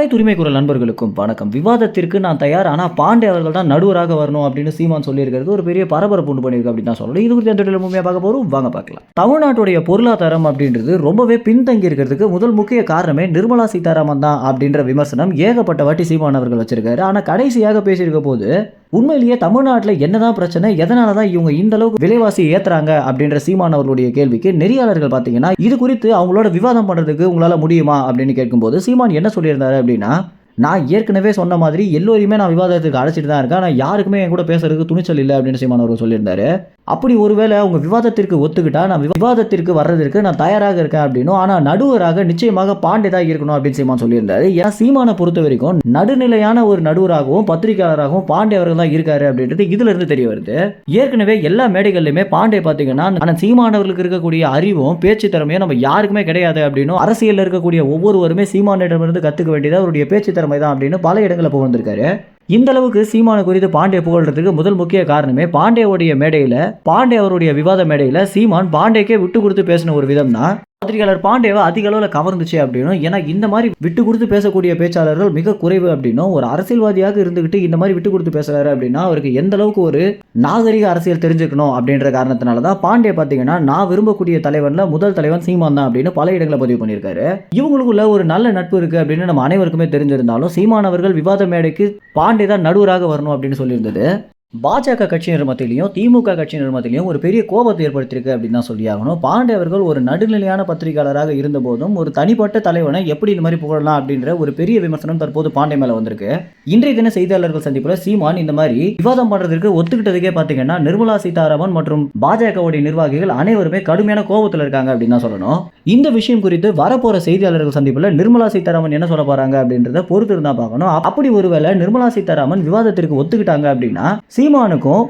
அனைத்து உரிமை குரல் நண்பர்களுக்கும் வணக்கம். விவாதத்திற்கு நான் தயார். ஆனால் பாண்டே அவர்கள் தான் நடுவராக வரணும் அப்படின்னு சீமான் சொல்லியிருக்கிறது. ஒரு பெரிய பரபரப்பு உண்டு பண்ணியிருக்கு அப்படின்னு தான் சொல்லணும். இது குறித்து எந்த இடத்துல பார்க்க போகிறோம் வாங்க பார்க்கலாம். தமிழ்நாட்டுடைய பொருளாதாரம் அப்படின்றது ரொம்பவே பின்தங்கி இருக்கிறதுக்கு முதல் முக்கிய காரணமே நிர்மலா சீதாராமன் தான் அப்படின்ற விமர்சனம் ஏகப்பட்ட வாட்டி சீமான் அவர்கள் வச்சிருக்காரு. ஆனால் கடைசியாக பேசியிருக்க போது உண்மையிலேயே தமிழ்நாட்டில் என்னதான் பிரச்சனை எதனால தான் இவங்க இந்த அளவுக்கு விலைவாசி ஏத்துறாங்க அப்படின்ற சீமான் அவர்களுடைய கேள்விக்கு நெறியாளர்கள் பார்த்தீங்கன்னா இது குறித்து அவங்களோட விவாதம் பண்ணுறதுக்கு உங்களால் முடியுமா அப்படின்னு கேட்கும்போது சீமான் என்ன சொல்லியிருந்தாரு அப்படின்னா நான் ஏற்கனவே சொன்ன மாதிரி எல்லோரையுமே நான் விவாதத்துக்கு அழைச்சிட்டு தான் இருக்கேன் ஆனால் யாருக்குமே என் கூட பேசுறதுக்கு துணிச்சல் இல்லை அப்படின்னு சீமான் அவர்கள் சொல்லியிருந்தாரு. அப்படி ஒருவேளை அவங்க விவாதத்திற்கு ஒத்துக்கிட்டா நான் விவாதத்திற்கு வர்றதற்கு நான் தயாராக இருக்கேன் அப்படின்னும் ஆனால் நடுவராக நிச்சயமாக பாண்டே தான் இருக்கணும் அப்படின்னு சீமான் சொல்லியிருந்தாரு. ஏன்னா சீமானை பொறுத்த வரைக்கும் நடுநிலையான ஒரு நடுவராகவும் பத்திரிகையாளராகவும் பாண்டே அவர்கள் தான் இருக்காரு அப்படின்றது இதுல இருந்து தெரிய வருது. ஏற்கனவே எல்லா மேடைகள்லையுமே பாண்டே பார்த்தீங்கன்னா ஆனால் சீமானவர்களுக்கு இருக்கக்கூடிய அறிவும் பேச்சு திறமையும் நம்ம யாருக்குமே கிடையாது அப்படின்னும் அரசியலில் இருக்கக்கூடிய ஒவ்வொருவருமே சீமானிடமிருந்து கற்றுக்க வேண்டியது அவருடைய பேச்சு திறமை தான் அப்படின்னு பல இடங்களில் புகழ்ந்திருக்காரு. இந்த அளவுக்கு சீமான குறித்து பாண்டே புகழ்றதுக்கு முதல் முக்கிய காரணமே பாண்டேவுடைய மேடையில் பாண்டே அவருடைய விவாத மேடையில் சீமான் பாண்டேக்கே விட்டு கொடுத்து பேசின ஒரு விதம் தான் பத்திரிகையாளர் பாண்டேவை அதிக அளவில் கவர்ந்துச்சு அப்படின்னும். ஏன்னா இந்த மாதிரி விட்டு கொடுத்து பேசக்கூடிய பேச்சாளர்கள் மிக குறைவு அப்படின்னும். ஒரு அரசியல்வாதியாக இருந்துகிட்டு இந்த மாதிரி விட்டு கொடுத்து பேசுறாரு அப்படின்னா அவருக்கு எந்த அளவுக்கு ஒரு நாகரிக அரசியல் தெரிஞ்சுக்கணும் அப்படின்ற காரணத்தினால தான் பாண்டே பார்த்தீங்கன்னா நான் விரும்பக்கூடிய தலைவன்ல முதல் தலைவன் சீமான் தான் அப்படின்னு பல இடங்களை பதிவு பண்ணியிருக்காரு. இவங்களுக்குள்ள ஒரு நல்ல நட்பு இருக்கு அப்படின்னு நம்ம அனைவருக்குமே தெரிஞ்சிருந்தாலும் சீமான் அவர்கள் விவாத மேடைக்கு பாண்டே தான் நடுவராக வரணும் அப்படின்னு சொல்லியிருந்தது. பாஜக கட்சியினர் மத்தியிலையும் திமுக கட்சியினர் மத்தியிலையும் ஒரு பெரிய கோபத்தை ஏற்படுத்தியிருக்கு அப்படின்னு தான் சொல்லி ஆகணும் பாண்டே அவர்கள் ஒரு நடுநிலையான பத்திரிகையாளராக இருந்தபோதும் ஒரு தனிப்பட்ட தலைவனை எப்படி இந்த மாதிரி புகழலாம் அப்படின்ற ஒரு பெரிய விமர்சனம் தற்போது பாண்டே மேலே வந்திருக்கு. இன்றைய தின செய்தியாளர்கள் சந்திப்பில் சீமான் இந்த மாதிரி விவாதம் பண்ணுறதுக்கு ஒத்துக்கிட்டதுக்கே பார்த்தீங்கன்னா நிர்மலா சீதாராமன் மற்றும் பாஜகவுடைய நிர்வாகிகள் அனைவருமே கடுமையான கோபத்தில் இருக்காங்க அப்படின்னு தான் சொல்லணும். இந்த விஷயம் குறித்து வரப்போகிற செய்தியாளர்கள் சந்திப்பில் நிர்மலா சீதாராமன் என்ன சொல்ல போகிறாங்க அப்படின்றத பொறுத்து இருந்தால் பார்க்கணும் அப்படி ஒருவேளை நிர்மலா சீதாராமன் விவாதத்திற்கு ஒத்துக்கிட்டாங்க அப்படின்னா சீமானுக்கும்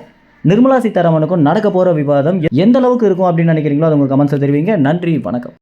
நிர்மலா சீதாராமனுக்கும் நடக்க போற விவாதம் எந்த அளவுக்கு இருக்கும் அப்படின்னு நினைக்கிறீங்களோ அது உங்கள் கமெண்ட்ஸ் தெரிவிங்க. நன்றி வணக்கம்.